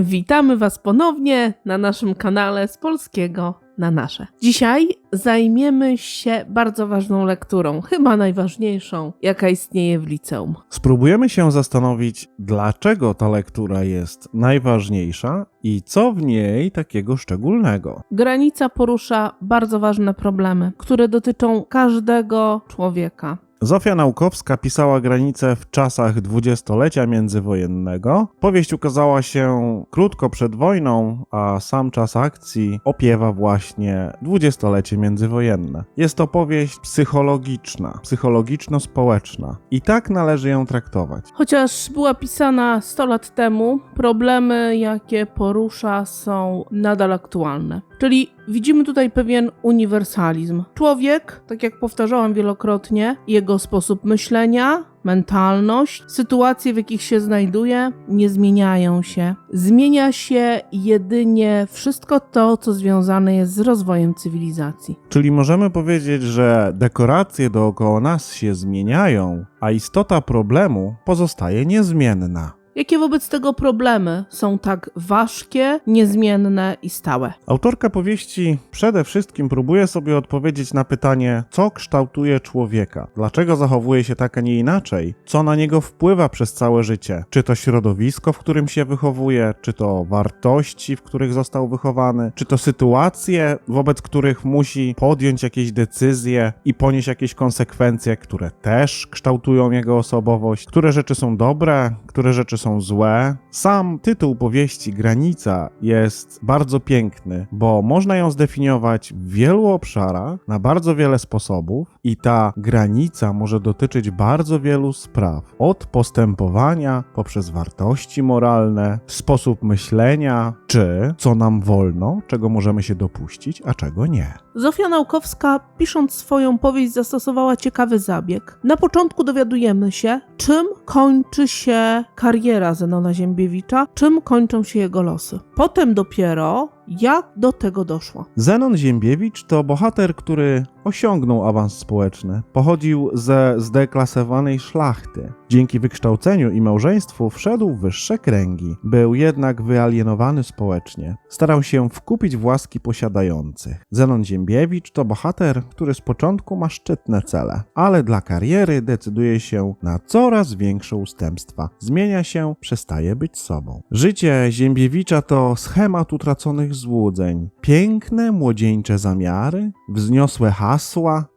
Witamy Was ponownie na naszym kanale z polskiego na nasze. Dzisiaj zajmiemy się bardzo ważną lekturą, chyba najważniejszą, jaka istnieje w liceum. Spróbujemy się zastanowić, dlaczego ta lektura jest najważniejsza i co w niej takiego szczególnego. Granica porusza bardzo ważne problemy, które dotyczą każdego człowieka. Zofia Naukowska pisała granice w czasach dwudziestolecia międzywojennego. Powieść ukazała się krótko przed wojną, a sam czas akcji opiewa właśnie dwudziestolecie międzywojenne. Jest to powieść psychologiczna, psychologiczno-społeczna i tak należy ją traktować. Chociaż była pisana 100 lat temu, problemy, jakie porusza, są nadal aktualne. Czyli widzimy tutaj pewien uniwersalizm. Człowiek, tak jak powtarzałam wielokrotnie, jego sposób myślenia, mentalność, sytuacje, w jakich się znajduje, nie zmieniają się. Zmienia się jedynie wszystko to, co związane jest z rozwojem cywilizacji. Czyli możemy powiedzieć, że dekoracje dookoła nas się zmieniają, a istota problemu pozostaje niezmienna. Jakie wobec tego problemy są tak ważkie, niezmienne i stałe? Autorka powieści przede wszystkim próbuje sobie odpowiedzieć na pytanie, co kształtuje człowieka, dlaczego zachowuje się tak, a nie inaczej, co na niego wpływa przez całe życie, czy to środowisko, w którym się wychowuje, czy to wartości, w których został wychowany, czy to sytuacje, wobec których musi podjąć jakieś decyzje i ponieść jakieś konsekwencje, które też kształtują jego osobowość, które rzeczy są dobre, które rzeczy są złe. Sam tytuł powieści Granica jest bardzo piękny, bo można ją zdefiniować w wielu obszarach, na bardzo wiele sposobów, i ta granica może dotyczyć bardzo wielu spraw. Od postępowania poprzez wartości moralne, sposób myślenia, czy co nam wolno, czego możemy się dopuścić, a czego nie. Zofia Naukowska, pisząc swoją powieść, zastosowała ciekawy zabieg. Na początku dowiadujemy się, czym kończy się kariera Zenona Ziembiewicza, czym kończą się jego losy. Potem dopiero jak do tego doszło. Zenon Ziembiewicz to bohater, który osiągnął awans społeczny. Pochodził ze zdeklasowanej szlachty. Dzięki wykształceniu i małżeństwu wszedł w wyższe kręgi. Był jednak wyalienowany społecznie. Starał się wkupić w łaski posiadających. Zenon Ziembiewicz to bohater, który z początku ma szczytne cele, ale dla kariery decyduje się na coraz większe ustępstwa. Zmienia się, przestaje być sobą. Życie Ziembiewicza to schemat utraconych złudzeń. Piękne, młodzieńcze zamiary, wzniosłe hasła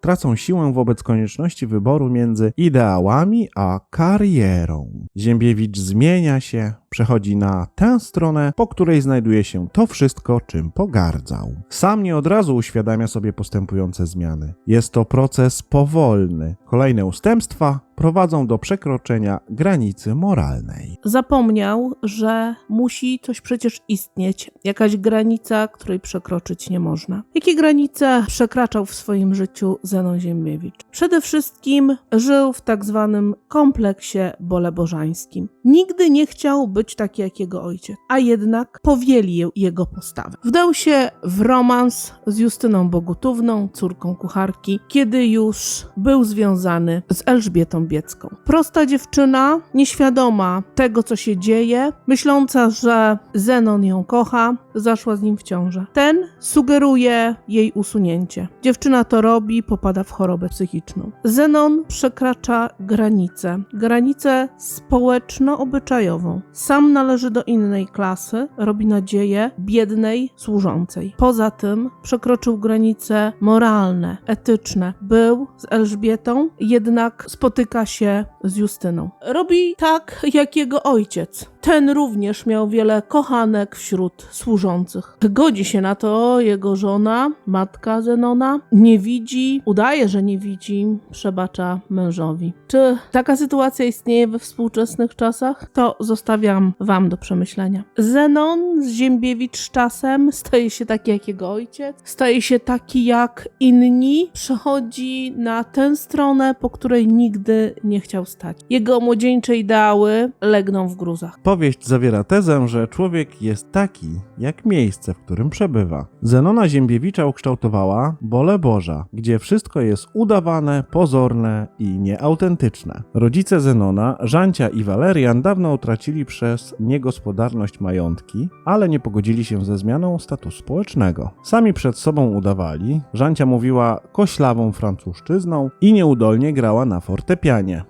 tracą siłę wobec konieczności wyboru między ideałami a karierą. Ziembiewicz zmienia się, przechodzi na tę stronę, po której znajduje się to wszystko, czym pogardzał. Sam nie od razu uświadamia sobie postępujące zmiany. Jest to proces powolny. Kolejne ustępstwa prowadzą do przekroczenia granicy moralnej. Zapomniał, że musi coś przecież istnieć, jakaś granica, której przekroczyć nie można. Jakie granice przekraczał w swoim życiu Zenon Ziembiewicz? Przede wszystkim żył w tak zwanym kompleksie bolebożańskim. Nigdy nie chciał być taki jak jego ojciec, a jednak powielił jego postawę. Wdał się w romans z Justyną Bogutówną, córką kucharki, kiedy już był związany z Elżbietą Biecką. Prosta dziewczyna, nieświadoma tego, co się dzieje, myśląca, że Zenon ją kocha, zaszła z nim w ciążę. Ten sugeruje jej usunięcie. Dziewczyna to robi, popada w chorobę psychiczną. Zenon przekracza granicę, granicę społeczno-obyczajową. Sam należy do innej klasy, robi nadzieję biednej służącej. Poza tym przekroczył granice moralne, etyczne. Był z Elżbietą, jednak spotyka się z Justyną. Robi tak jak jego ojciec. Ten również miał wiele kochanek wśród służących. Godzi się na to jego żona, matka Zenona. Nie widzi, udaje, że nie widzi, przebacza mężowi. Czy taka sytuacja istnieje we współczesnych czasach? To zostawiam wam do przemyślenia. Zenon z Ziembiewicz czasem staje się taki jak jego ojciec, staje się taki jak inni, przechodzi na tę stronę, po której nigdy nie chciał Jego młodzieńcze ideały legną w gruzach. Powieść zawiera tezę, że człowiek jest taki, jak miejsce, w którym przebywa. Zenona Ziembiewicza ukształtowała Bole Boża, gdzie wszystko jest udawane, pozorne i nieautentyczne. Rodzice Zenona, Żancia i Walerian dawno utracili przez niegospodarność majątki, ale nie pogodzili się ze zmianą statusu społecznego. Sami przed sobą udawali, Żancia mówiła koślawą francuszczyzną i nieudolnie grała na fortepianie.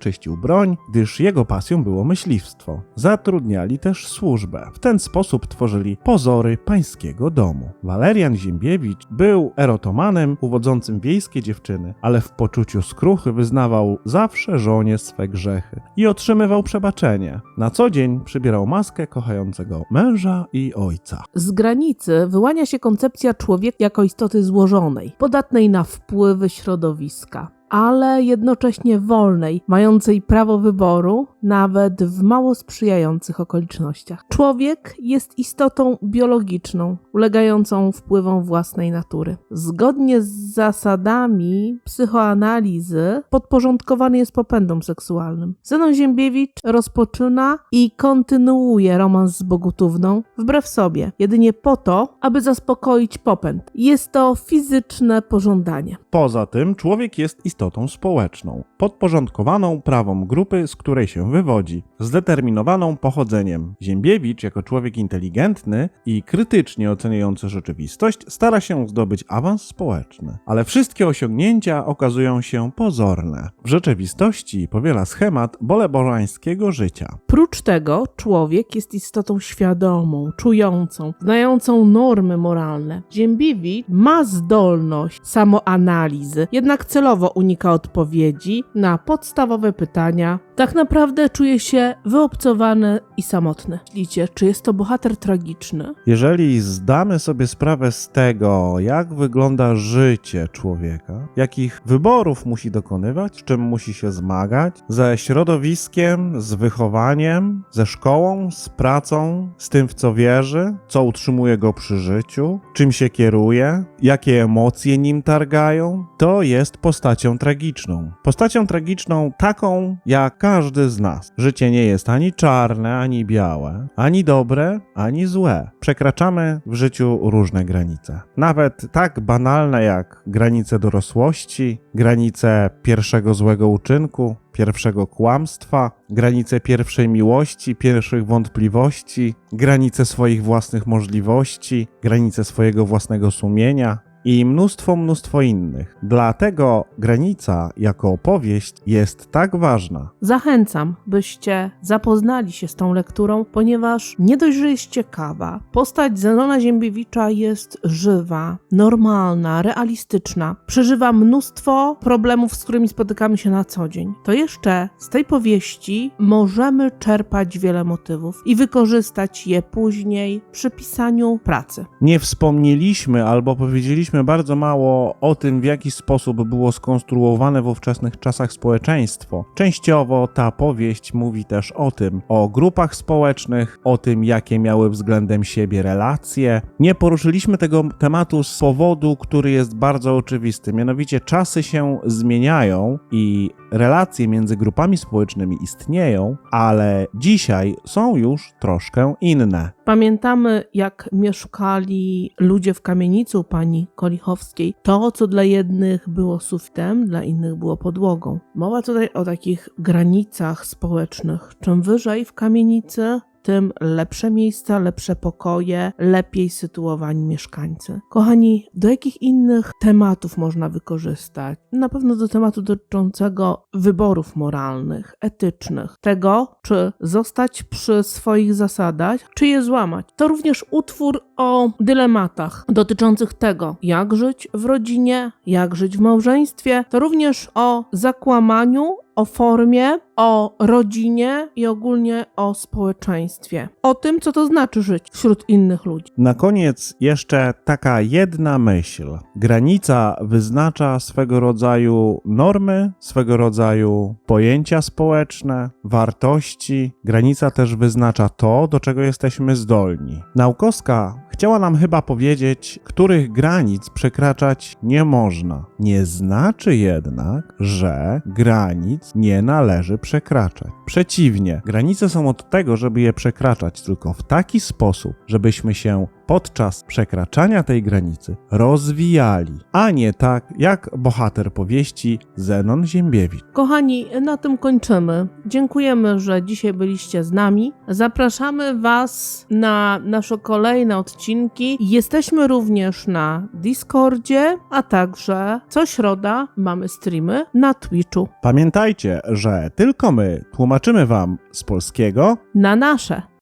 Czyścił broń, gdyż jego pasją było myśliwstwo. Zatrudniali też służbę. W ten sposób tworzyli pozory pańskiego domu. Walerian Ziembiewicz był erotomanem uwodzącym wiejskie dziewczyny, ale w poczuciu skruchy wyznawał zawsze żonie swe grzechy i otrzymywał przebaczenie. Na co dzień przybierał maskę kochającego męża i ojca. Z granicy wyłania się koncepcja człowieka jako istoty złożonej, podatnej na wpływy środowiska, ale jednocześnie wolnej, mającej prawo wyboru, nawet w mało sprzyjających okolicznościach. Człowiek jest istotą biologiczną, ulegającą wpływom własnej natury. Zgodnie z zasadami psychoanalizy podporządkowany jest popędom seksualnym. Zenon Ziembiewicz rozpoczyna i kontynuuje romans z Bogutówną wbrew sobie, jedynie po to, aby zaspokoić popęd. Jest to fizyczne pożądanie. Poza tym człowiek jest istotą społeczną, podporządkowaną prawom grupy, z której się wywodzi, zdeterminowaną pochodzeniem. Ziembiewicz, jako człowiek inteligentny i krytycznie oceniający rzeczywistość, stara się zdobyć awans społeczny, ale wszystkie osiągnięcia okazują się pozorne. W rzeczywistości powiela schemat bolebożańskiego życia. Prócz tego, człowiek jest istotą świadomą, czującą, znającą normy moralne. Ziembiewicz ma zdolność samoanalizy, jednak celowo unika odpowiedzi na podstawowe pytania. Tak naprawdę czuje się wyobcowany i samotny. Myślicie, czy jest to bohater tragiczny? Jeżeli zdamy sobie sprawę z tego, jak wygląda życie człowieka, jakich wyborów musi dokonywać, z czym musi się zmagać, ze środowiskiem, z wychowaniem, ze szkołą, z pracą, z tym, w co wierzy, co utrzymuje go przy życiu, czym się kieruje, jakie emocje nim targają, to jest postacią tragiczną. Postacią tragiczną taką, jak każdy z nas. Życie nie jest ani czarne, ani białe, ani dobre, ani złe. Przekraczamy w życiu różne granice. Nawet tak banalne jak granice dorosłości, granice pierwszego złego uczynku, pierwszego kłamstwa, granice pierwszej miłości, pierwszych wątpliwości, granice swoich własnych możliwości, granice swojego własnego sumienia, i mnóstwo, mnóstwo innych. Dlatego granica jako opowieść jest tak ważna. Zachęcam, byście zapoznali się z tą lekturą, ponieważ nie dość, że jest ciekawa, postać Zenona Ziembiewicza jest żywa, normalna, realistyczna, przeżywa mnóstwo problemów, z którymi spotykamy się na co dzień. To jeszcze z tej powieści możemy czerpać wiele motywów i wykorzystać je później przy pisaniu pracy. Nie wspomnieliśmy albo powiedzieliśmy bardzo mało o tym, w jaki sposób było skonstruowane w ówczesnych czasach społeczeństwo. Częściowo ta powieść mówi też o tym, o grupach społecznych, o tym, jakie miały względem siebie relacje. Nie poruszyliśmy tego tematu z powodu, który jest bardzo oczywisty, mianowicie czasy się zmieniają i relacje między grupami społecznymi istnieją, ale dzisiaj są już troszkę inne. Pamiętamy, jak mieszkali ludzie w kamienicy u pani Kolichowskiej. To, co dla jednych było sufitem, dla innych było podłogą. Mowa tutaj o takich granicach społecznych. Czym wyżej w kamienicy, tym lepsze miejsca, lepsze pokoje, lepiej sytuowani mieszkańcy. Kochani, do jakich innych tematów można wykorzystać? Na pewno do tematu dotyczącego wyborów moralnych, etycznych, tego, czy zostać przy swoich zasadach, czy je złamać. To również utwór o dylematach dotyczących tego, jak żyć w rodzinie, jak żyć w małżeństwie. To również o zakłamaniu, o formie o rodzinie i ogólnie o społeczeństwie. O tym, co to znaczy żyć wśród innych ludzi. Na koniec jeszcze taka jedna myśl. Granica wyznacza swego rodzaju normy, swego rodzaju pojęcia społeczne, wartości. Granica też wyznacza to, do czego jesteśmy zdolni. Naukowska chciała nam chyba powiedzieć, których granic przekraczać nie można. Nie znaczy jednak, że granic nie należy przekraczać. Przeciwnie, granice są od tego, żeby je przekraczać tylko w taki sposób, żebyśmy się podczas przekraczania tej granicy rozwijali, a nie tak jak bohater powieści Zenon Ziembiewicz. Kochani, na tym kończymy. Dziękujemy, że dzisiaj byliście z nami. Zapraszamy Was na nasze kolejne odcinki. Jesteśmy również na Discordzie, a także co środa mamy streamy na Twitchu. Pamiętajcie, że tylko my tłumaczymy Wam z polskiego Na nasze